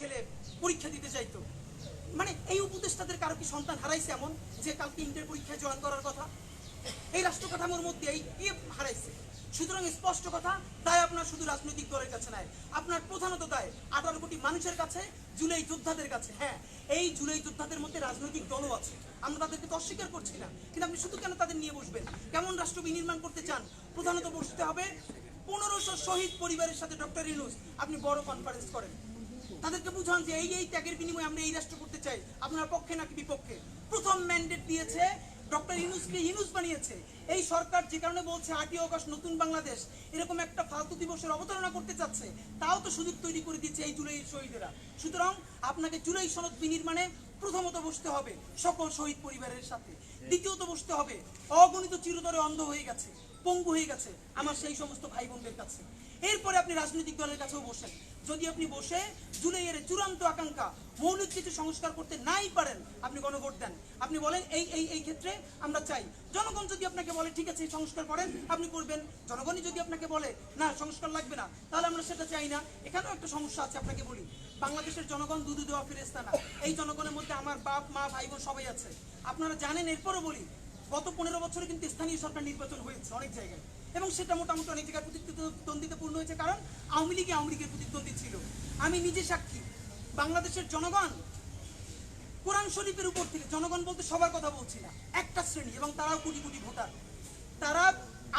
ছেলে পরীক্ষা দিতে চাইতো। মানে এই উপদেষ্টাদের কারও কি সন্তান হারাইছে এমন যে কালকে ইন্টার পরীক্ষায় জয়েন করার কথা? এই রাষ্ট্র কাঠামোর মধ্যে এই কে হারাইছে। সুতরাং স্পষ্ট কথা দায় আপনার শুধু রাজনৈতিক দলের কাছে নয়, আপনার প্রধানত দায় আঠারো কোটি মানুষের কাছে, জুলাই যোদ্ধাদের কাছে। হ্যাঁ এই জুলাই যোদ্ধাদের মধ্যে রাজনৈতিক দলও আছে। আমরা তাদেরকে তো অস্বীকার করছি না, কিন্তু আপনি শুধু কেন তাদের নিয়ে বসবেন? কেমন রাষ্ট্র বিনির্মাণ করতে চান? প্রধানত বসতে হবে পনেরোশো শহীদ পরিবারের সাথে ডক্টর ইনুস আপনি বড় কনফারেন্স করেন। তাদেরকে বুঝান যে এই এই ত্যাগের বিনিময়ে আমরা এই রাষ্ট্র করতে চাই। আপনার পক্ষে নাকি বিপক্ষে? প্রথম ম্যান্ডেট দিয়েছে ডক্টর ইনুসকে ইনুস বানিয়েছে। এই সরকার যে কারণে বলছে, আটই অগস্ট নতুন বাংলাদেশ, এরকম একটা ফালতু দিবসের অবতারণা করতে চাচ্ছে, তাও তো সুযোগ তৈরি করে দিচ্ছে এই জুলাই শহীদেরা। সুতরাং আপনাকে জুলাই সনদ বিনির্মাণে প্রথমত বসতে হবে সকল শহীদ পরিবারের সাথে। দ্বিতীয়ত বসতে হবে, অগণিত চিরতরে অন্ধ হয়ে গেছে, পঙ্গু হয়ে গেছে আমার সেই সমস্ত ভাই বোনদের কাছে। এরপরে আপনি রাজনৈতিক দলের কাছেও বসেন। যদি আপনি বসে জুলাইয়ের চূড়ান্ত আকাঙ্ক্ষা, মৌলিক কিছু সংস্কার করতে নাই পারেন, আপনি গণভোট দেন। আপনি বলেন, এই এই এই ক্ষেত্রে আমরা চাই। জনগণ যদি আপনাকে বলে, ঠিক আছে সংস্কার করেন, আপনি করবেন। জনগণই যদি আপনাকে বলে, না, সংস্কার লাগবে না, তাহলে আমরা সেটা চাই না। এখানেও একটা সমস্যা আছে আপনাকে বলি। বাংলাদেশের জনগণ দুধু দেওয়া ফেরেস্তা না। এই জনগণের মধ্যে আমার বাপ, মা ভাই বোন সবাই আছে। আপনারা জানেন, এরপরও বলি, গত পনেরো বছরে কিন্তু স্থানীয় সরকার নির্বাচন হয়েছে অনেক জায়গায়। এবং সেটা মোটামুটি অনেক জায়গায় প্রতিদ্বন্দ্বিতাপূর্ণ হয়েছে, কারণ আওয়ামী লীগে আওয়ামী লীগের প্রতিদ্বন্দ্বী ছিল। আমি নিজে সাক্ষী, বাংলাদেশের জনগণ কোরআন শরীফের উপর থেকে, জনগণ বলতে সবার কথা বলছি না, একটা শ্রেণি এবং তারাও কোটি কোটি ভোটার। তারা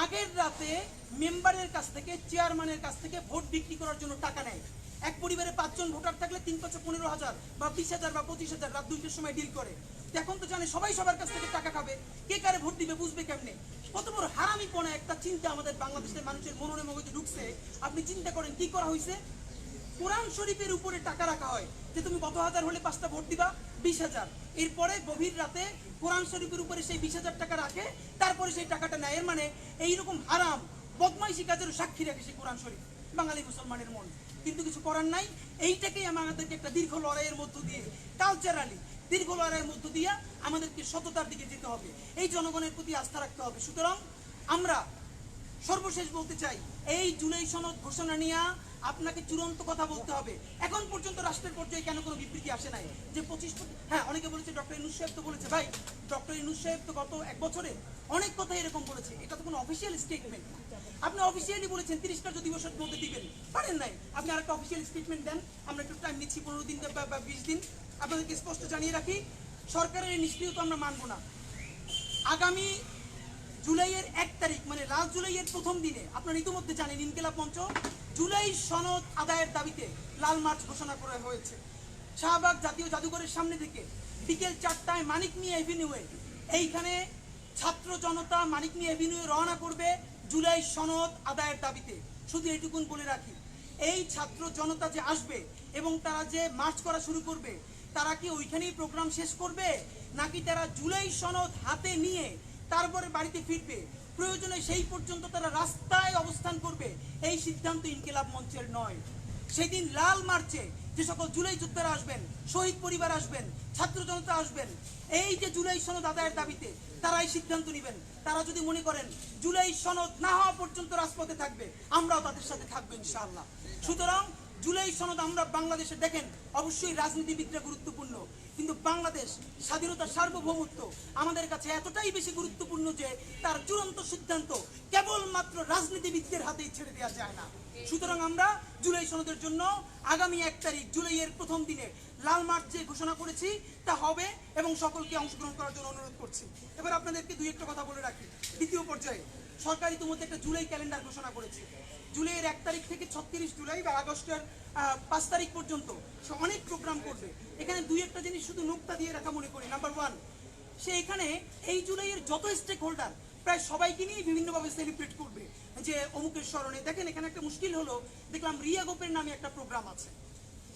আগের রাতে মেম্বারের কাছ থেকে, চেয়ারম্যানের কাছ থেকে ভোট বিক্রি করার জন্য টাকা নেয়। এক পরিবারে পাঁচজন ভোটার থাকলে তিন পাঁচশো পনেরো হাজার বা বিশ হাজার বা পঁচিশ হাজার রাত দুইটার সময় ডিল করে। এখন তো জানে সবাই সবার কাছ থেকে টাকা খাবে। কে কারে ভোট দিবে বুঝবে কেমনে? কত বড় হারামি পনা একটা চিন্তা আমাদের বাংলাদেশের মানুষের মননে মগজে ঢুকছে। আপনি চিন্তা করেন, কি করা হয়েছে কোরআন শরীফের উপরে টাকা রাখা হয় যে তুমি কত হাজার হলে পাঁচটা ভোট দিবা, বিশ হাজার। এরপরে গভীর রাতে কোরআন শরীফের উপরে সেই বিশ হাজার টাকা রাখে, তারপরে সেই টাকাটা নেয়। এর মানে এইরকম হারাম, বদমাইশি কাজের সাক্ষী রাখে সেই কোরআন শরীফ, বাঙালি মুসলমানের মন। কিন্তু কিছু করার নাই। এইটাকেই আমাদেরকে একটা দীর্ঘ লড়াইয়ের মধ্য দিয়ে কালচারালি দীর্ঘ লড়াইয়ের মধ্য দিয়ে আমাদেরকে সততার দিকে যেতে হবে। এই জনগণের প্রতি আস্থা রাখতে হবে। সুতরাং আমরা সর্বশেষ বলতে চাই, এই জুলাই সনদ ঘোষণা নিয়ে আপনাকে চূড়ান্ত কথা বলতে হবে। এখন পর্যন্ত রাষ্ট্রের পর্যায়ে কেন কোনো বিবৃতি আসে নাই? যে পঁচিশ হ্যাঁ অনেকে বলেছে ডক্টর ইনুস সাহেব তো বলেছে। ভাই, ডক্টর ইনুস সাহেব তো গত এক বছরে অনেক কথা এরকম বলেছে। এটা তো কোনো অফিসিয়াল স্টেটমেন্ট আপনি অফিসিয়ালি বলেছেন, তিরিশটা যদি বছর মধ্যে দিবেন। পারেন নাই? আপনি আরেকটা অফিসিয়াল স্টেটমেন্ট দেন। আমরা একটু টাইম নিচ্ছি, পনেরো দিন বা- বিশ দিন। আপনাদেরকে স্পষ্ট জানিয়ে রাখি, সরকারের এই নিষ্ক্রিয়তা আমরা মানবো না। আগামী জুলাইয়ের এক তারিখ মানে লাস্ট জুলাইয়ের প্রথম দিনে, আপনারা ইতিমধ্যে জানেন, ইনকেলাব মঞ্চ জুলাই সনদ আদায়ের দাবিতে লাল মার্চ ঘোষণা করা হয়েছে। শাহবাগ জাতীয় জাদুঘরের সামনে থেকে বিকেল চারটায় মানিক নিয়ে এভিনিউয়ে, এইখানে ছাত্র জনতা মানিক নিয়ে এভিনিউয়ে রওনা করবে জুলাই সনদ আদায়ের দাবিতে। শুধু এইটুকুন বলে রাখি, এই ছাত্র জনতা যে আসবে এবং তারা যে মার্চ করা শুরু করবে তারা কি ওইখানেই প্রোগ্রাম শেষ করবে? নাকি তারা জুলাই সনদ হাতে নিয়ে তারপরে বাড়িতে ফিরবে? প্রয়োজনে সেই পর্যন্ত তারা রাস্তায় অবস্থান করবে। এই সিদ্ধান্ত ইনকিলাব মঞ্চের নয়। সেদিন লাল মার্চে যে সকল জুলাই যোদ্ধারা আসবেন, শহীদ পরিবার আসবেন, ছাত্র জনতা আসবেন, এই যে জুলাই সনদ আদায়ের দাবিতে তারাই সিদ্ধান্ত নেবেন। তারা যদি মনে করেন জুলাই সনদ না হওয়া পর্যন্ত রাজপথে থাকবে, আমরাও তাদের সাথে থাকব ইনশাআল্লাহ। সুতরাং জুলাই সনদ আমরা বাংলাদেশে দেখেন, অবশ্যই রাজনীতিবিদরা গুরুত্বপূর্ণ। কিন্তু বাংলাদেশ স্বাধীনতার সার্বভৌমত্ব আমাদের কাছে এতটাই বেশি গুরুত্বপূর্ণ যে তার চূড়ান্ত সিদ্ধান্ত কেবলমাত্র রাজনীতিবিদদের হাতেই ছেড়ে দেওয়া যায় না। সুতরাং আমরা জুলাই সনদের জন্য আগামী এক তারিখ, জুলাইয়ের প্রথম দিনে লাল মার্চ যে ঘোষণা করেছি, তা হবে এবং সকলকে অংশগ্রহণ করার জন্য অনুরোধ করছি। এবার আপনাদেরকে দুই একটা কথা বলে রাখি। দ্বিতীয় পর্যায়ে, সরকার ইতিমধ্যে একটা জুলাই ক্যালেন্ডার ঘোষণা করেছে। জুলাইয়ের এক তারিখ থেকে ছত্রিশ জুলাই বা আগস্টের পাঁচ তারিখ পর্যন্ত সে অনেক প্রোগ্রাম করবে। এখানে দুই একটা জিনিস শুধু নোক্তা দিয়ে রাখা মনে করি। নাম্বার ওয়ান সে এখানে এই জুলাইয়ের যত স্টেক হোল্ডার প্রায় সবাইকে নিয়ে বিভিন্নভাবে সেলিব্রেট করবে। যে অমুকের স্মরণে, দেখেন এখানে একটা মুশকিল হলো, দেখলাম রিয়া গোপের নামে একটা প্রোগ্রাম আছে।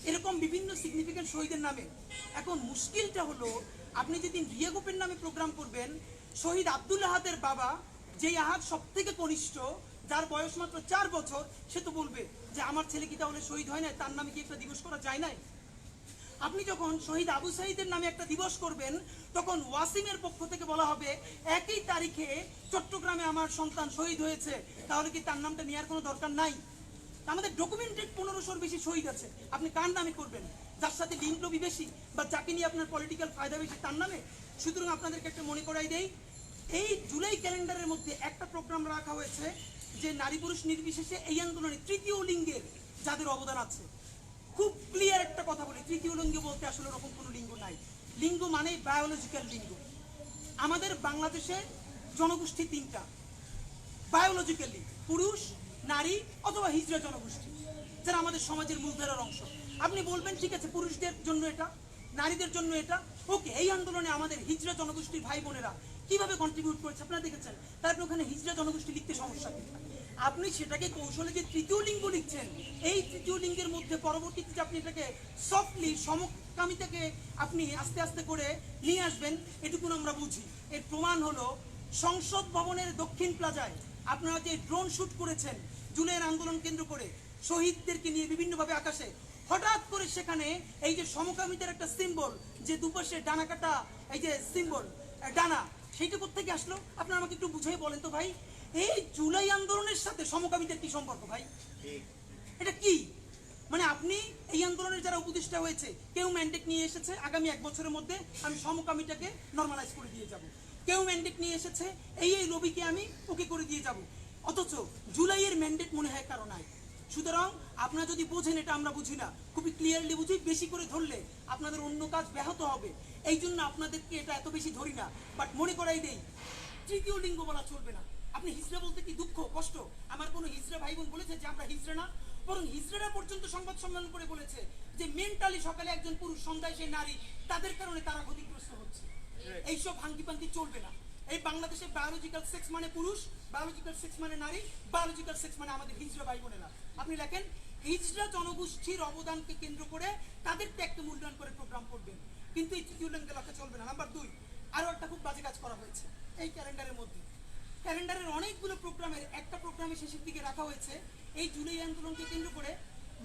এরকম বিভিন্ন সিগনিফিকেন্ট শহীদের নামে। এখন মুশকিলটা হলো, আপনি যেদিন রিয়া গোপের নামে প্রোগ্রাম করবেন, শহীদ আব্দুল আহাদের বাবা, যেই আহাদ সব থেকে কনিষ্ঠ, যার বয়স মাত্র চার বছর, সে তো বলবে যে, আমার ছেলে কি তাহলে শহীদ হয় না তার নামে কি একটা দিবস করা যায় নাই? আপনি যখন শহীদ আবু সাইদের নামে একটা দিবস করবেন, তখন ওয়াসিমের পক্ষ থেকে বলা হবে, একই তারিখে চট্টগ্রামে আমার সন্তান শহীদ হয়েছে। তাহলে কি তার নামটা নেওয়ার কোনো দরকার নাই? আমাদের ডকুমেন্টেড পনেরোশোর বেশি শহীদ আছে আপনি কার নামে করবেন? যার সাথে লিঙ্ক লবি বেশি বা যাকে নিয়ে আপনার পলিটিক্যাল ফায়দা বেশি, তার নামে? সুতরাং আপনাদেরকে একটা মনে করাই দেই, এই জুলাই ক্যালেন্ডারের মধ্যে একটা প্রোগ্রাম রাখা হয়েছে যে নারী পুরুষ নির্বিশেষে এই আন্দোলনে তৃতীয় লিঙ্গের যাদের অবদান আছে। খুব ক্লিয়ার একটা কথা বলি, তৃতীয় লিঙ্গ বলতে আসলে ওরকম কোনো লিঙ্গ নাই। লিঙ্গ মানে বায়োলজিক্যাল লিঙ্গ। আমাদের বাংলাদেশে জনগোষ্ঠী তিনটা বায়োলজিক্যালি পুরুষ নারী অথবা হিজড়া জনগোষ্ঠী, যারা আমাদের সমাজের মূলধারার অংশ। আপনি বলবেন, ঠিক আছে, পুরুষদের জন্য এটা, নারীদের জন্য এটা? ওকে, এই আন্দোলনে আমাদের হিজড়া জনগোষ্ঠীর ভাই বোনেরা কীভাবে কন্ট্রিবিউট করেছে? আপনারা দেখেছেন, তারপরে ওখানে হিজড়া জনগোষ্ঠী লিখতে সমস্যা আপনি সেটাকে কৌশলে যে তৃতীয় লিঙ্গ লিখছেন, এই তৃতীয় লিঙ্গের মধ্যে পরবর্তীতে আপনি এটাকে সফটলি সমকামিতাকে আপনি আস্তে আস্তে করে নিয়ে আসবেন, এটুকুন আমরা বুঝি। এর প্রমাণ হলো সংসদ ভবনের দক্ষিণ প্লাজায় আপনারা যে ড্রোন শ্যুট করেছেন জুলাইয়ের আন্দোলন কেন্দ্র করে শহীদদেরকে নিয়ে বিভিন্নভাবে আকাশে, হঠাৎ করে সেখানে এই যে সমকামিতার একটা সিম্বল যে দুপাশে ডানা কাটা, এই যে সিম্বল ডানা, সেইটা কোথেকে আসলো? আপনারা আমাকে একটু বুঝিয়ে বলেন তো ভাই। এই জুলাই আন্দোলনের সাথে সমকামিতার কি সম্পর্ক ভাই? এটা কি? মানে আপনি এই আন্দোলনের যারা উপদেষ্টা হয়েছে, কেউ ম্যান্ডেট নিয়ে এসেছে, আগামী এক বছরের মধ্যে আমি সমকামিটাকে নর্মালাইজ করে দিয়ে যাব। কেউ ম্যান্ডেট নিয়ে এসেছে, এই এই লবিকে আমি ওকে করে দিয়ে যাব। অথচ জুলাইয়ের ম্যান্ডেট মনে হয় কারও নাই। সুতরাং আপনারা যদি বোঝেন এটা আমরা বুঝি না। খুবই ক্লিয়ারলি বুঝি বেশি করে ধরলে আপনাদের অন্য কাজ ব্যাহত হবে। এই জন্য আপনাদেরকে এটা এত বেশি ধরি না। বাট মনে করাই দেই তৃতীয় লিঙ্গ বলা চলবে না। আপনি হিজড়া বলতে কি দুঃখ কষ্ট? আমার কোনো হিজড়া ভাই বোন বলেছে যে আমরা হিজড়া না। বরং হিজড়ারা পর্যন্ত সংবাদ সম্মেলন করে বলেছে যে মেন্টালি সকালে একজন পুরুষ সন্ধ্যায় সেই নারী তাদের কারণে তারা ক্ষতিগ্রস্ত হচ্ছে। এইসব ভাঙ্গি চলবে না। এই বাংলাদেশে বায়োলজিক্যাল সেক্স মানে পুরুষ বায়োলজিক্যাল সেক্স মানে নারী বায়োলজিক্যাল সেক্স মানে আমাদের হিজড়া ভাই বোনেরা আপনি লেখেন হিজড়া জনগোষ্ঠীর অবদানকে কেন্দ্র করে তাদের ত্যাগকে মূল্যায়ন করে প্রোগ্রাম করবেন। কিন্তু এই তৃতীয় লিঙ্গে লেখা চলবে না। নাম্বার দুই, আরও একটা খুব বাজে কাজ করা হয়েছে এই ক্যালেন্ডারের মধ্যে। ক্যালেন্ডারের অনেকগুলো প্রোগ্রামের একটা প্রোগ্রামে শেষের দিকে রাখা হয়েছে। এই জুলাই আন্দোলনকে কেন্দ্র করে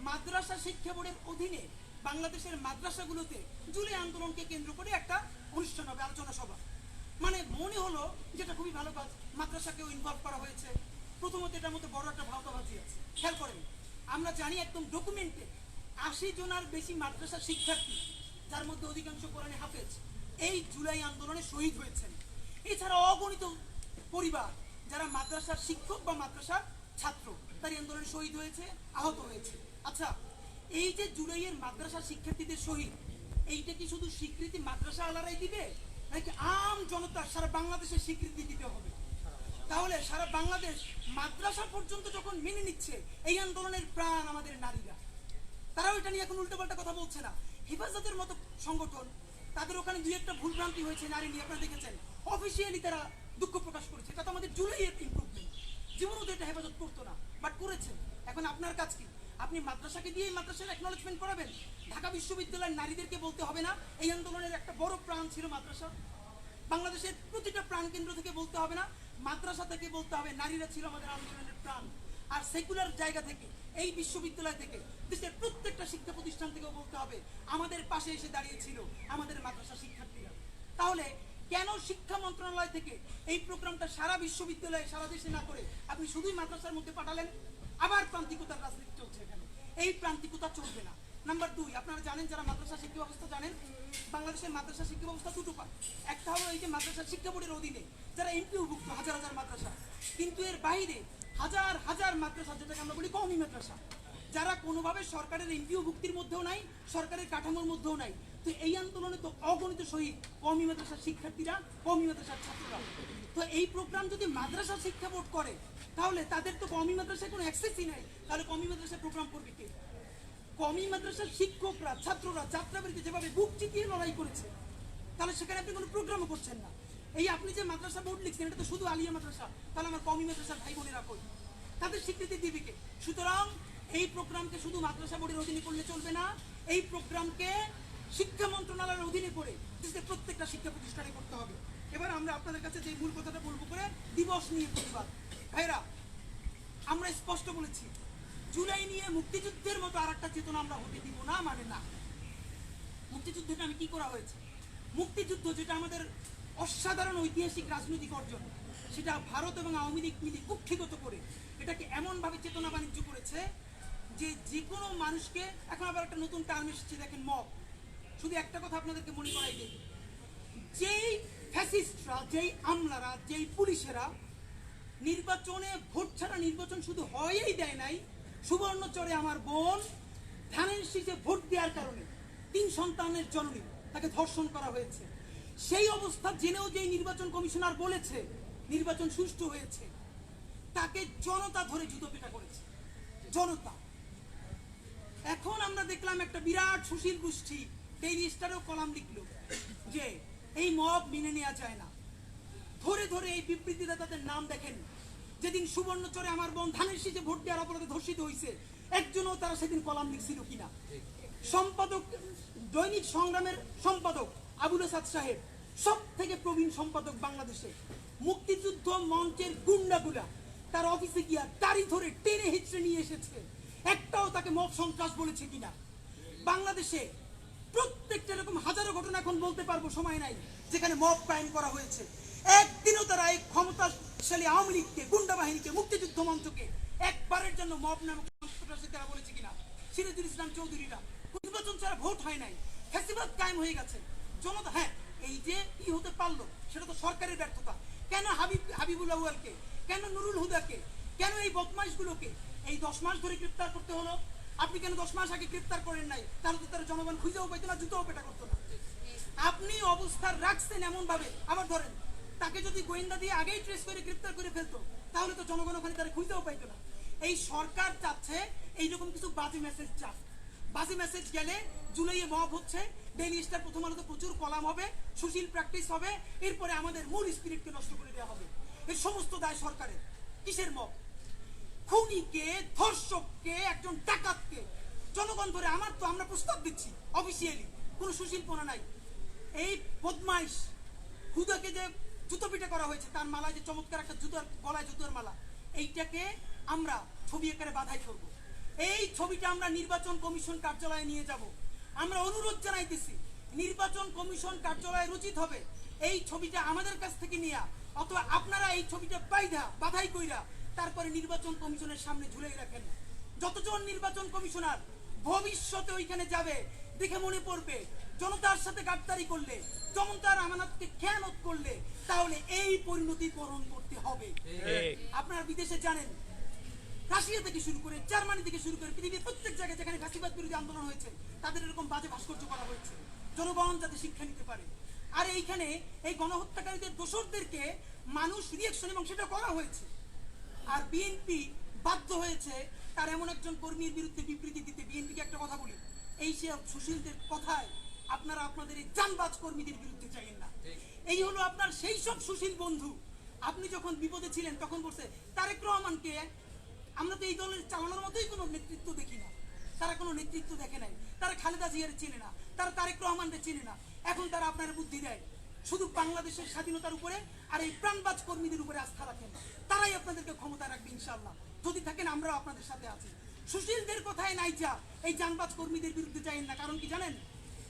মাদ্রাসা শিক্ষা বোর্ডের অধীনে বাংলাদেশের মাদ্রাসাগুলোতে জুলাই আন্দোলনকে কেন্দ্র করে একটা অনুষ্ঠান হবে, আলোচনা সভা। মানে মনে হলো যেটা খুবই ভালো কাজ। মাদ্রাসাকেও ইনভলভ করা হয়েছে। প্রথমত এটার মধ্যে বড় একটা ভাওতাবাজি আছে। খেয়াল করেন, আমরা জানি একদম ডকুমেন্টে আশি জনার বেশি মাদ্রাসা শিক্ষার্থী, যার মধ্যে অধিকাংশ কোরআনে হাফেজ, এই জুলাই আন্দোলনে শহীদ হয়েছেন। এছাড়া অগণিত পরিবার, যারা মাদ্রাসার শিক্ষক বা মাদ্রাসার ছাত্র তার আন্দোলনে শহীদ হয়েছে, আহত হয়েছে। আচ্ছা এই যে জুলাইয়ের মাদ্রাসা শিক্ষার্থীদের শহীদ, এইটা কি শুধু স্বীকৃতি মাদ্রাসা আলারাই দিবে, নাকি আম জনতা সারা বাংলাদেশের স্বীকৃতি দিতে হবে? তাহলে সারা বাংলাদেশ মাদ্রাসা পর্যন্ত যখন মেনে নিচ্ছে, এই আন্দোলনের প্রাণ আমাদের নারীরা। তারাও এটা নিয়ে এখন উল্টোপাল্টা কথা বলছে না। হেফাজতের মতো সংগঠন, তাদের ওখানে দুই একটা ভুলভ্রান্তি হয়েছে, নারী নিয়ে আপনারা দেখেছেন। অফিসিয়ালি তারা দুঃখ প্রকাশ করেছে। এটা তো আমাদের জুলাইয়ের ইম্প্রুভমেন্ট জীবনও তো এটা হেফাজত করতো না বাট করেছে। এখন আপনার কাজ কি? আপনি মাদ্রাসাকে দিয়ে মাদ্রাসার একনলেজমেন্ট করাবেন? ঢাকা বিশ্ববিদ্যালয়ের নারীদেরকে বলতে হবে না? এই আন্দোলনের একটা বড় প্রাণ ছিল মাদ্রাসা। বাংলাদেশের প্রতিটা প্রাণ কেন্দ্র থেকে বলতে হবে না? মাদ্রাসা থেকে বলতে হবে, নারীরা ছিল আমাদের আন্দোলনের প্রাণ। আর সেকুলার জায়গা থেকে, এই বিশ্ববিদ্যালয় থেকে, দেশের প্রত্যেকটা শিক্ষা প্রতিষ্ঠান থেকেও বলতে হবে, আমাদের পাশে এসে দাঁড়িয়েছিল আমাদের মাদ্রাসা শিক্ষার্থীরা। তাহলে কেন শিক্ষা মন্ত্রণালয় থেকে এই প্রোগ্রামটা সারা বিশ্ববিদ্যালয়ে, সারা দেশে না করে আপনি শুধুই মাদ্রাসার মধ্যে পাঠালেন? আবার প্রান্তিকতার রাজনীতি চলছে এখানে। এই প্রান্তিকতা চলবে না। নাম্বার দুই আপনারা জানেন যারা মাদ্রাসা শিক্ষা ব্যবস্থা জানেন, বাংলাদেশের মাদ্রাসা শিক্ষা ব্যবস্থা দুটো পায় একটা হলো এই যে মাদ্রাসা শিক্ষা বোর্ডের অধীনে যারা এমপিওভুক্ত হাজার হাজার মাদ্রাসা। কিন্তু এর বাইরে হাজার হাজার মাদ্রাসা, যেটাকে আমরা বলি কওমি মাদ্রাসা, যারা কোনোভাবে সরকারের এমপিও ভুক্তির মধ্যেও নাই, সরকারের কাঠামোর মধ্যেও নাই। তো এই আন্দোলনে তো অগণিত শহীদ কওমি মাদ্রাসার শিক্ষার্থীরা, কওমি মাদ্রাসার ছাত্ররা। তো এই প্রোগ্রাম যদি মাদ্রাসা শিক্ষা বোর্ড করে, তাহলে তাদের তো কওমি মাদ্রাসায় কোনো অ্যাক্সেসই নাই। তাহলে কওমি মাদ্রাসায় প্রোগ্রাম করবে কে? কমি মাদ্রাসার শিক্ষকরা, ছাত্ররা যাত্রাবাড়িতে যেভাবে বুক চিতিয়ে লড়াই করেছে, তাহলে সেখানে আপনি কোনো প্রোগ্রামও করছেন না। এই আপনি যে মাদ্রাসা বোর্ড লিখছেন, এটা তো শুধু আলিয়া মাদ্রাসা, তাহলে আমার কমি মাদ্রাসার ভাই বোনেরা কই? তাদের স্বীকৃতি দিবে কে? সুতরাং এই প্রোগ্রামকে শুধু মাদ্রাসা বোর্ডের অধীনে করলে চলবে না, এই প্রোগ্রামকে শিক্ষা মন্ত্রণালয়ের অধীনে করে প্রত্যেকটা শিক্ষা প্রতিষ্ঠানে করতে হবে। এবার আমরা আপনাদের কাছে যে মূল কথাটা বলব করে, দিবস নিয়ে প্রতিবাদ। ভাইরা আমরা স্পষ্ট বলেছি জুলাই নিয়ে মুক্তিযুদ্ধের মতো আর একটা চেতনা আমরা হতে দিব না মানে না। মুক্তিযুদ্ধটা আমি কি করা হয়েছে? মুক্তিযুদ্ধ যেটা আমাদের অসাধারণ ঐতিহাসিক রাজনৈতিক অর্জন, সেটা ভারত এবং আওয়ামী লীগ মিলে কুক্ষিগত করে এটাকে এমনভাবে চেতনা বাণিজ্য করেছে যে যে কোনো মানুষকে, এখন আবার একটা নতুন টার্ম এসেছে, দেখেন মব শুধু একটা কথা আপনাদেরকে মনে করাই দিই। যেই ফ্যাসিস্টরা যেই আমলারা, যেই পুলিশেরা নির্বাচনে ভোট ছাড়া নির্বাচন শুধু হয়েই দেয় নাই সুবর্ণচরে আমার বোন ধানের শীষে ভোট দেওয়ার কারণে তিন সন্তানের জননী তাকে ধর্ষণ করা হয়েছে। সেই অবস্থা জেনেও যেই নির্বাচন কমিশনার বলেছে, নির্বাচন সুষ্ঠু হয়েছে, তাকে জনতা ধরে জুতো পেটা করেছে। জনতা। এখন আমরা দেখলাম একটা বিরাট সুশীল গোষ্ঠী ডেইলি স্টারও কলাম লিখলো যে, এই মব মেনে নেওয়া যায় না। ধরে ধরে এই বিবৃতিটা তাদের নাম দেখেন যেদিন সুবর্ণচরে আমার বোন ধানের শীষে ভোট দেওয়ার অপরাধে ধর্ষিত হয়েছে একজনও তারা সেদিন কলাম লিখছিল কিনা। সম্পাদক, দৈনিক সংগ্রামের সম্পাদক আবুল আসাদ সাহেব সব থেকে প্রবীণ সম্পাদক বাংলাদেশে। মুক্তিযুদ্ধ মঞ্চের গুন্ডাগুলা তার অফিসে গিয়া দাড়ি ধরে টেনে হিচড়ে নিয়ে এসেছে। একটাও তাকে মব সন্ত্রাস বলেছে কিনা। বাংলাদেশে প্রত্যেকটা এরকম হাজারো ঘটনা এখন বলতে পারব সময় নাই, যেখানে মব ক্রাইম করা হয়েছে। একদিনও তারা এই ক্ষমতাশালী আওয়ামী লীগকে, গুন্ডা বাহিনীকে, মুক্তিযুদ্ধ মঞ্চকে একবারের জন্য মব নামক সন্ত্রাসী তারা বলেছে কিনা? সিরাজুল ইসলাম চৌধুরীরা নির্বাচন ছাড়া ভোট হয় নাই। ফ্যাসিবাদ কায়েম হয়ে গেছে। জনতা হ্যাঁ এই যে ই হতে পারল, সেটা তো সরকারের ব্যর্থতা। কেন হাবিব, হাবিবুল আউয়ালকে? কেন নুরুল হুদাকে? কেন এই বদমাইশগুলোকে এই দশ মাস ধরে গ্রেপ্তার করতে হলো। আপনি কেন দশ মাস আগে গ্রেপ্তার করেন নাই? তাহলে তো তারা জনগণ খুঁজেও পাইতো না, জুতোও পেটা করতো না। আপনি অবস্থার রাখছেন এমন ভাবে আবার ধরেন তাকে যদি গোয়েন্দা দিয়ে আগেই ট্রেস করে গ্রেপ্তার করে ফেলতো, তাহলে তো জনগণ ওখানে তারা খুঁজতেও পাইতো না। এই সরকার চাচ্ছে এইরকম কিছু বাজে মেসেজ চাপ বাজে মেসেজ গেলে জুলাইয়ে মব হচ্ছে ডেইলি স্টার প্রথম আলোতে প্রচুর কলাম হবে, সুশীল প্র্যাকটিস হবে, এরপরে আমাদের মূল স্পিরিটকে নষ্ট করে দেওয়া হবে। এর সমস্ত দায় সরকারের। কিসের মব খুনিকে, ধর্ষককে, একজন ডাকাতকে। জনগণ ধরে আমার তো আমরা প্রস্তাব দিচ্ছি অফিসিয়ালি কোনো সুশীল সুশীলপনা নাই। এই বদমাইশ হুদাকে যে জুতো পিঠে করা হয়েছে, তার মালায় যে চমৎকার একটা জুতোর গলায় জুতোর মালা, এইটাকে আমরা ছবি আকারে বাধাই করব এই ছবিটা আমরা নির্বাচন কমিশন কার্যালয়ে নিয়ে যাব। আমরা অনুরোধ জানাইতেছি, নির্বাচন কমিশন কার্যালয়ে উচিত হবে এই ছবিটা আমাদের কাছ থেকে নিয়া, অথবা আপনারা এই ছবিটা বাইধা বাধাই কইরা তারপরে নির্বাচন কমিশনের সামনে ঝুলে রাখেন। যতজন নির্বাচন কমিশনার ভবিষ্যতে ওইখানে যাবে, দেখে মনে পড়বে জনতার সাথে গাদ্দারি করলে জনতার আমানতকে খেয়ানত করলে তাহলে এই পরিণতি বরণ করতে হবে। আপনারা বিদেশে জানেন রাশিয়া থেকে শুরু করে জার্মানি থেকে শুরু করে পৃথিবীর প্রত্যেক জায়গায় যেখানে ফ্যাসিবাদ বিরোধী আন্দোলন হয়েছে তাদের এরকম বাজে ভাস্কর্য করা হয়েছে। জনগণ যাতে শিক্ষা নিতে পারে। আর এইখানে এই গণহত্যাকারীদের দোষরদেরকে মানুষ রিয়েকশন এবং সেটা করা হয়েছে। আর বিএনপি বাধ্য হয়েছে তার এমন একজন কর্মীর বিরুদ্ধে বিবৃতি দিতে। বিএনপিকে একটা কথা বলি। এই সে সুশীলদের কথায় আপনারা আপনাদের এই জানবাজ কর্মীদের বিরুদ্ধে চাইেন না। এই হলো আপনার সেই সব সুশীল বন্ধু। আপনি যখন বিপদে ছিলেন তখন বলছে তারেক রহমানকে আমরা তো এই দলের চালানোর মতোই কোনো নেতৃত্ব দেখি না। তারা কোনো নেতৃত্ব দেখে নাই। তারা খালেদা জিয়ার চেনে না। তারা তারেক রহমানকে চেনে না। এখন তারা আপনার বুদ্ধি দেয়। শুধু বাংলাদেশের স্বাধীনতার উপরে আর এই প্রাণবাজ কর্মীদের উপরে আস্থা রাখেন। তারাই আপনাদেরকে ক্ষমতা রাখবে ইনশাল্লাহ যদি থাকেন আমরাও আপনাদের সাথে আছি। সুশীলদের কথায় নাই যা এই জানবাজ কর্মীদের বিরুদ্ধে চাইেন না। কারণ কি জানেন?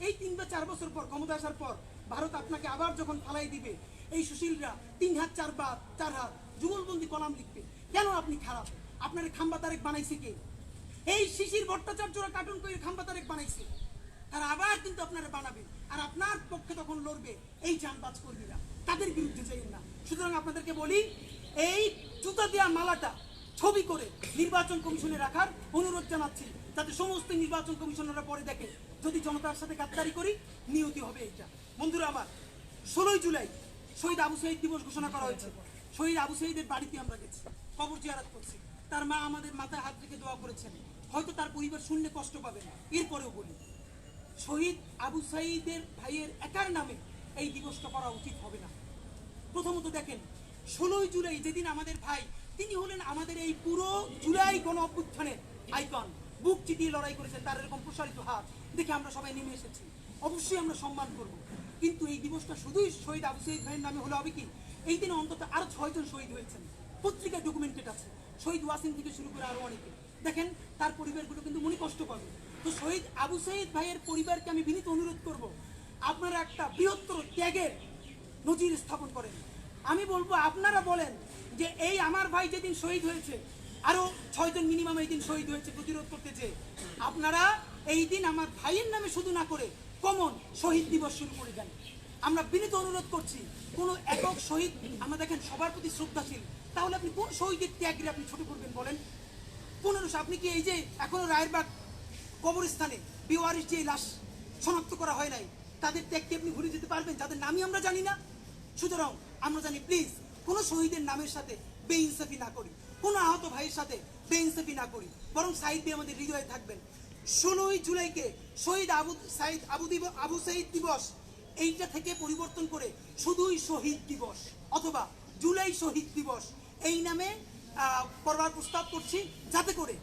এই তিন বা চার বছর পর, ক্ষমতা আসার পর ভারত আপনাকে আবার যখন ফালাই দিবে, এই সুশীলরা তিন হাত, চার বাদ চার হাত যুগলবন্দি কলাম লিখবে। কেন আপনি খারাপ? আপনার খাম্বা তারেক বানাইছে কে? এই শিশির ভট্টাচার্যরা কার্টুন করে খাম্বা তারেক বানাইছে। তারা আবার কিন্তু আপনারা বানাবে আর আপনার পক্ষে তখন লড়বে, এই জানবাজ কর্মীরা। তাদের বিরুদ্ধে চাইেন না। সুতরাং আপনাদেরকে বলি, এই জুতা দেওয়া মালাটা ছবি করে নির্বাচন কমিশনে রাখার অনুরোধ জানাচ্ছি। যাতে সমস্ত নির্বাচন কমিশনাররা পরে দেখে যদি জনতার সাথে গাদ্দারি করি, নিয়তি হবে এইটা। বন্ধুরা আমার, ষোলোই জুলাই শহীদ আবু শহীদ দিবস ঘোষণা করা হয়েছে। শহীদ আবু শহীদের বাড়িতে আমরা গেছি, কবর জিয়ারাত করছি। তার মা আমাদের মাথায় হাত রেখে দোয়া করেছেন। হয়তো তার পরিবার শুনলে কষ্ট পাবে এরপরেও বলি, শহীদ আবু সাইদের ভাইয়ের একার নামে এই দিবসটা করা উচিত হবে না। প্রথমত দেখেন, ষোলোই জুলাই যেদিন আমাদের ভাই, তিনি হলেন আমাদের এই পুরো জুলাই গণ অভ্যুত্থানের আইকন। বুক চিতিয়ে লড়াই করেছেন, তার এরকম প্রসারিত হাত। দেখে আমরা সবাই নেমে এসেছি। অবশ্যই আমরা সম্মান করব। কিন্তু এই দিবসটা শুধুই শহীদ আবু সাইদ ভাইয়ের নামে হলে হবে কি? এই দিনে অন্তত আরও ছয়জন শহীদ হয়েছেন। পত্রিকায় ডকুমেন্টেড আছে। শহীদ ওয়াসিম থেকে শুরু করে আরও অনেকে। দেখেন, তার পরিবারগুলো কিন্তু মনে কষ্ট পাবে। তো শহীদ আবু সাইদ ভাইয়ের পরিবারকে আমি বিনীত অনুরোধ করব, আপনারা একটা বৃহত্তর ত্যাগের নজির স্থাপন করেন। আমি বলব, আপনারা বলেন যে এই আমার ভাই যেদিন শহীদ হয়েছে আরও ছয়জন মিনিমাম এই দিন শহীদ হয়েছে, প্রতিরোধ করতে যে আপনারা এই দিন আমার ভাইয়ের নামে শুধু না করে কমন শহীদ দিবস শুরু করে দেন। আমরা বিনীত অনুরোধ করছি, কোনো একক শহীদ, আমরা দেখেন সবার প্রতি শ্রদ্ধাশীল, তাহলে আপনি কোন শহীদের ত্যাগের আপনি ছোট করবেন বলেন? পনেরো আপনি কি এই যে এখনও রায়েরবাগ কবরস্থানে বিওয়ারিশ যে লাশ শনাক্ত করা হয় নাই, তাদের ত্যাগকে আপনি ভুলে যেতে পারবেন? যাদের নামই আমরা জানি না। সুতরাং আমরা জানি প্লিজ কোনো শহীদের নামের সাথে বেইনসাফি না করি। কোনো আহত ভাইয়ের সাথে বেইনসাফি না করি, বরং সাইদ দিয়ে আমাদের হৃদয়ে থাকবেন। ষোলোই জুলাইকে শহীদ আবু সাইদ আবু দিব আবু সাইদ দিবস, এইটা থেকে পরিবর্তন করে শুধুই শহীদ দিবস, অথবা জুলাই শহীদ দিবস, এই নামে করবার প্রস্তাব করছি, যাতে করে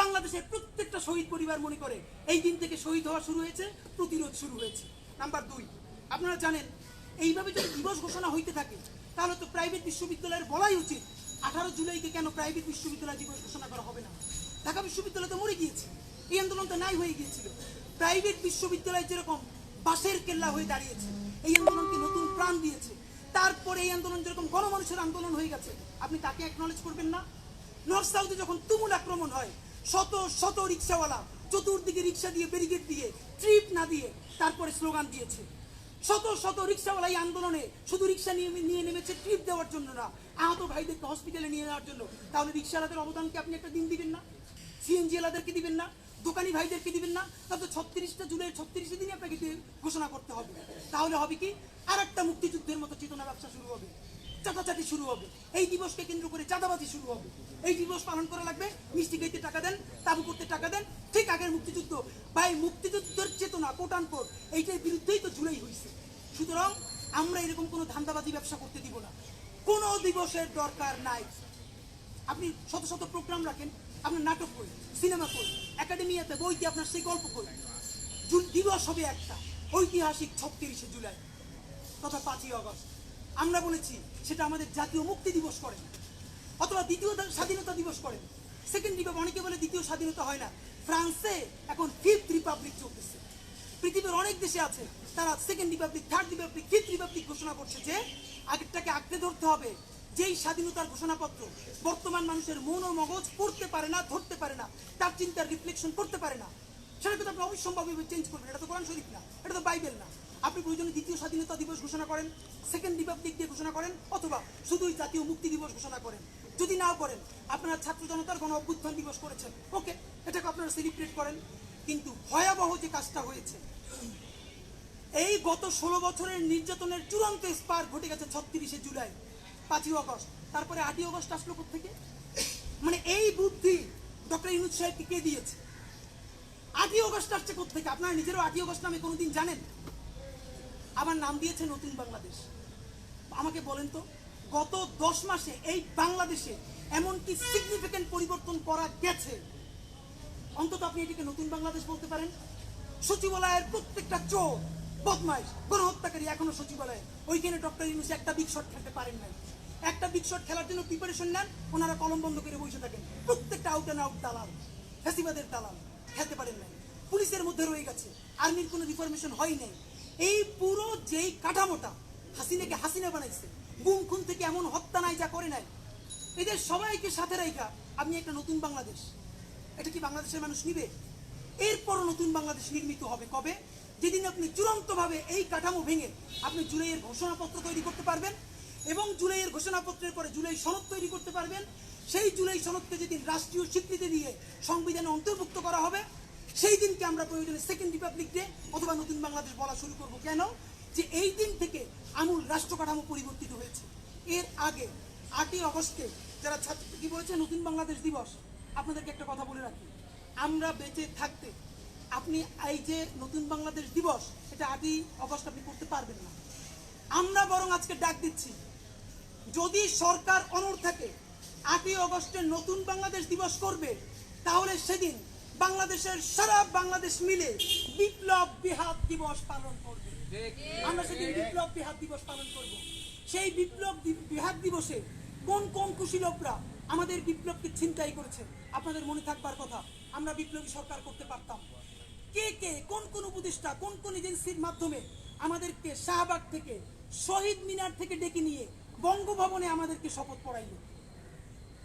বাংলাদেশের প্রত্যেকটা শহীদ পরিবার মনে করে, এই দিন থেকে শহীদ হওয়া শুরু হয়েছে, প্রতিরোধ শুরু হয়েছে। নাম্বার দুই, আপনারা জানেন, এইভাবে যদি দিবস ঘোষণা হইতে থাকে, তাহলে তো প্রাইভেট বিশ্ববিদ্যালয়ের বলাই উচিত আঠারো জুলাইকে কেন প্রাইভেট বিশ্ববিদ্যালয় দিবস ঘোষণা করা হবে না? ঢাকা বিশ্ববিদ্যালয় তো মরে গিয়েছে। এই আন্দোলন তো নাই হয়ে গিয়েছিল। প্রাইভেট বিশ্ববিদ্যালয় যেরকম বাসের কেল্লা হয়ে দাঁড়িয়েছে, এই আন্দোলনকে নতুন প্রাণ দিয়েছে? তারপরে এই আন্দোলন যেরকম গণমানুষের আন্দোলন হয়ে গেছে, আপনি তাকে অ্যাকনলেজ করবেন না? নর্থ সাউথে যখন তুমুল আক্রমণ হয়, শত শত রিক্সাওয়ালা চতুর্দিকে রিক্সা দিয়ে ব্যারিকেড দিয়ে ট্রিপ না দিয়ে তারপরে স্লোগান দিয়েছে। শত শত রিক্সাওয়ালা এই আন্দোলনে শুধু রিক্সা নিয়ে নিয়ে নেমেছে ট্রিপ দেওয়ার জন্য না, আহত ভাইদেরকে হসপিটালে নিয়ে যাওয়ার জন্য। তাহলে রিক্সাওয়ালাদের অবদানকে আপনি একটা দিন দিবেন না? সিএনজি এলাদেরকে দিবেন না? দোকানি ভাইদেরকে দিবেন না? তাহলে ছত্রিশটা জুলাই ছত্রিশে দিনই আপনাকে ঘোষণা করতে হবে। তাহলে হবে কি আর একটা মুক্তিযুদ্ধের মতো চেতনা ব্যবসা শুরু হবে। চাঁদাচাটি শুরু হবে। এই দিবসকে কেন্দ্র করে চাঁদাবাজি শুরু হবে। এই দিবস পালন করা লাগবে, মিষ্টি খাইতে টাকা দেন, তাবু করতে টাকা দেন, ঠিক আগের মুক্তিযুদ্ধ। ভাই, মুক্তিযুদ্ধের চেতনা কোটান কোট এইটার বিরুদ্ধেই তো জুলাই হয়েছে সুতরাং আমরা এরকম কোনো ধান্দাবাজি ব্যবসা করতে দিব না। কোনো দিবসের দরকার নাই। আপনি শত শত প্রোগ্রাম রাখেন, আপনার নাটক কই সিনেমা কই একাডেমিয়াতে বইতে আপনার সেই গল্প জুন, দিবস হবে একটা, ঐতিহাসিক ছত্রিশে জুলাই, তথা পাঁচই অগস্ট আমরা বলেছি, সেটা আমাদের জাতীয় মুক্তি দিবস করেন অথবা দ্বিতীয় স্বাধীনতা দিবস করেন সেকেন্ড রিপাব অনেকে বলে দ্বিতীয় স্বাধীনতা হয় না। ফ্রান্সে এখন ফিফথ রিপাবলিক চলতেছে। পৃথিবীর অনেক দেশে আছে, তারা second republic third republic fifth republic ঘোষণা করছে যে, আগেরটাকে আঁকড়ে ধরতে হবে। যেই স্বাধীনতার ঘোষণাপত্র বর্তমান মানুষের মন ও মগজ পড়তে পারে না, ধরতে পারে না, তার চিন্তার রিফ্লেকশন করতে পারে না সেটাকে তো আপনি অবশ্যম্ভাবে চেঞ্জ করবেন। এটা তো কোরআন শরীফ না, এটা তো বাইবেল না। আপনি প্রয়োজনে দ্বিতীয় স্বাধীনতা দিবস ঘোষণা করেন সেকেন্ড রিপাবলিক ডে ঘোষণা করেন, অথবা শুধুই জাতীয় মুক্তি দিবস ঘোষণা করেন। যদি নাও করেন, আপনারা ছাত্র জনতার গণ অভ্যুত্থান দিবস করেছেন। ওকে, এটাকে আপনারা সেলিব্রেট করেন। কিন্তু ভয়াবহ যে কাজটা হয়েছে, এই গত ষোলো বছরের নির্যাতনের চূড়ান্ত স্পার ঘটে গেছে ছত্রিশে জুলাই, পাঁচই অগস্ট তারপরে আটই অগস্ট আসলো থেকে মানে এই বুদ্ধি ডক্টর ইনুজ সাহেবকে কে দিয়েছে? আটই অগস্ট আসছে থেকে আপনারা নিজেরও আটই অগস্ট নামে কোনোদিন জানেন? আমার নাম দিয়েছে নতুন বাংলাদেশ। আমাকে বলেন তো, গত দশ মাসে এই বাংলাদেশে এমন কি সিগনিফিকেন্ট পরিবর্তন করা গেছে? অন্তত আপনি এটিকে নতুন বাংলাদেশ বলতে পারেন। সচিবালয়ের প্রত্যেকটা চোর, বদমাইশ, গণহত্যাকারী এখনও সচিবালয়ে। ওইখানে ডক্টর ইউনুস একটা বিগ শট খেলতে পারেন নাই। একটা বিগ শট খেলার জন্য প্রিপারেশন নেন, ওনারা কলম বন্ধ করে বসে থাকেন। প্রত্যেকটা আউট অ্যান্ড আউট দালাল ফেসিবাদের দালাল, খেলতে পারেন নাই। পুলিশের মধ্যে রয়ে গেছে। আর্মির কোনো রিফরমেশন হয় নাই এই পুরো যেই কাঠামোটা হাসিনাকে হাসিনা বানাইছে, গুম খুন থেকে এমন হত্যা নাই, যা করে নাই, এদের সবাইকে সাথে রাখা আপনি একটা নতুন বাংলাদেশ। এটা কি বাংলাদেশের মানুষ নিবে? এরপরও নতুন বাংলাদেশ নির্মিত হবে কবে? যেদিন আপনি চূড়ান্তভাবে এই কাঠামো ভেঙে আপনি জুলাইয়ের ঘোষণাপত্র তৈরি করতে পারবেন এবং জুলাইয়ের ঘোষণাপত্রের পরে জুলাই সনদ তৈরি করতে পারবেন। সেই জুলাই সনদকে যেদিন রাষ্ট্রীয় স্বীকৃতি দিয়ে সংবিধানে অন্তর্ভুক্ত করা হবে সেই দিনকে আমরা প্রয়োজনে সেকেন্ড রিপাবলিক ডে অথবা নতুন বাংলাদেশ বলা শুরু করব। কেন? যে এই দিন থেকে আমূল রাষ্ট্র কাঠামো পরিবর্তিত হয়েছে। এর আগে আটই অগস্টে যারা ছাত্র, কি বলেছে? নতুন বাংলাদেশ দিবস। আপনাদেরকে একটা কথা বলে রাখি। আমরা বেঁচে থাকতে আপনি এই যে নতুন বাংলাদেশ দিবস, এটা আটই অগস্ট আপনি করতে পারবেন না। আমরা বরং আজকে ডাক দিচ্ছি, যদি সরকার অনড় থাকে, আটই অগস্টের নতুন বাংলাদেশ দিবস করবে, তাহলে সেদিন বাংলাদেশের সারা বাংলাদেশ মিলে বিপ্লব বিহাত দিবস পালন করবে। আমরা সেদিন বিপ্লব বিহাত দিবস পালন করব। সেই বিপ্লব বিহাত দিবসে কোন কোন কুশীলভরা আমাদের বিপ্লবকে ছিনতাই করেছে? আপনাদের মনে থাকবার কথা আমরা বিপ্লবী সরকার করতে পারতাম। কে কে কোন কোন উপদেষ্টা কোন কোন এজেন্সির মাধ্যমে আমাদেরকে শাহবাগ থেকে শহীদ মিনার থেকে ডেকে নিয়ে বঙ্গভবনে আমাদেরকে শপথ পড়াইল?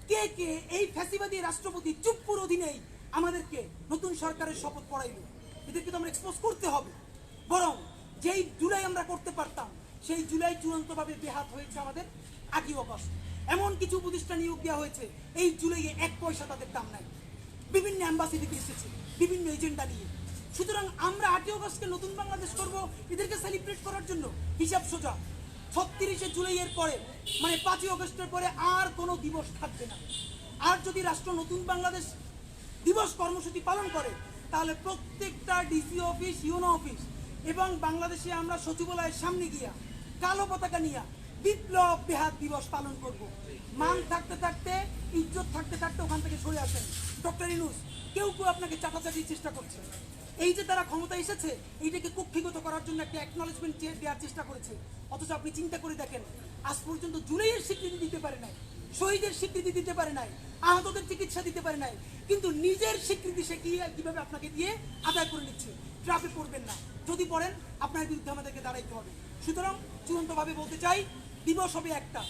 কে কে এই ফ্যাসিবাদী রাষ্ট্রপতি চুপ্পুর অধীনেই আমাদেরকে নতুন সরকারের শপথ পড়াইল। এদেরকে তো আমরা এক্সপোজ করতে হবে। বরং যেই জুলাই আমরা করতে পারতাম, সেই জুলাই চূড়ান্তভাবে বেহাত হয়েছে আমাদের আটই অগস্ট এমন কিছু উপদেষ্টা নিয়োগ দেওয়া হয়েছে, এই জুলাইয়ে এক পয়সা তাদের দাম নাই। বিভিন্ন অ্যাম্বাসি থেকে এসেছে, বিভিন্ন এজেন্ডা নিয়ে। সুতরাং আমরা আটই অগস্টকে নতুন বাংলাদেশ করব, এদেরকে সেলিব্রেট করার জন্য হিসাব সোজা। ছত্রিশে জুলাইয়ের পরে মানে পাঁচই অগস্টের পরে আর কোনো দিবস থাকবে না। আর যদি রাষ্ট্র নতুন বাংলাদেশ দিবস কর্মসূচি পালন করে, তাহলে প্রত্যেকটা ডিসি অফিস ইউনো অফিস এবং বাংলাদেশে আমরা সচিবালয়ের সামনে গিয়া, কালো পতাকা নিয়ে বিপ্লব বেহাত দিবস পালন করব। মান থাকতে থাকতে, ইজ্জত থাকতে থাকতে ওখান থেকে সরে আসেন। ডক্টর ইনুস, কেউ কেউ আপনাকে চাটাচাটির চেষ্টা করছে। এই যে তারা ক্ষমতা এসেছে, এইটাকে কুক্ষিগত করার জন্য একটা অ্যাকনলেজমেন্ট দেওয়ার চেষ্টা করেছে। অথচ আপনি চিন্তা করে দেখেন, আজ পর্যন্ত জুলাইয়ের স্বীকৃতি দিতে পারে নাই। শহীদের স্বীকৃতি দিতে পারে নাই, আহতদের চিকিৎসা দিতে পারে নাই, কিন্তু নিজের স্বীকৃতি সে কি কীভাবে আপনাকে দিয়ে আদায় করে নিচ্ছে? ট্রাফে পড়বেন না। যদি পড়েন, আপনার বিরুদ্ধে আমাদেরকে দাঁড়াইতে হবে। সুতরাং চূড়ান্তভাবে বলতে চাই, দিবস হবে একটা।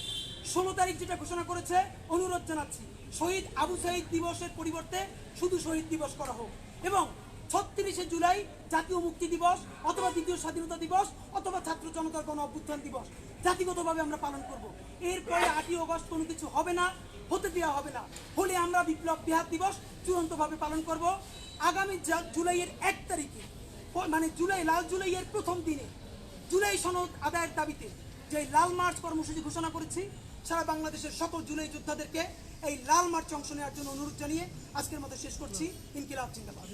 ষোলো তারিখ যেটা ঘোষণা করেছে, অনুরোধ জানাচ্ছি, শহীদ আবু সাইদ দিবসের পরিবর্তে শুধু শহীদ দিবস করা হোক এবং ছত্রিশে জুলাই জাতীয় মুক্তি দিবস অথবা দ্বিতীয় স্বাধীনতা দিবস অথবা ছাত্র জনতার গণ অভ্যুত্থান দিবস জাতিগতভাবে আমরা পালন করব। এরপরে আটই অগস্ট কোনো কিছু হবে না, হতে দেওয়া হবে না। হলে আমরা বিপ্লব বিহার দিবস চূড়ান্তভাবে পালন করব আগামী জুলাইয়ের এক তারিখে মানে জুলাই, লাল জুলাইয়ের প্রথম দিনে। জুলাই সনদ আদায়ের দাবিতে যে লাল মার্চ কর্মসূচি ঘোষণা করেছি, সারা বাংলাদেশের সকল জুলাই যোদ্ধাদেরকে এই লাল মার্চ অংশ নেওয়ার জন্য অনুরোধ জানিয়ে আজকের মতো শেষ করছি। ইনকিলাব, জিন্দাবাদ।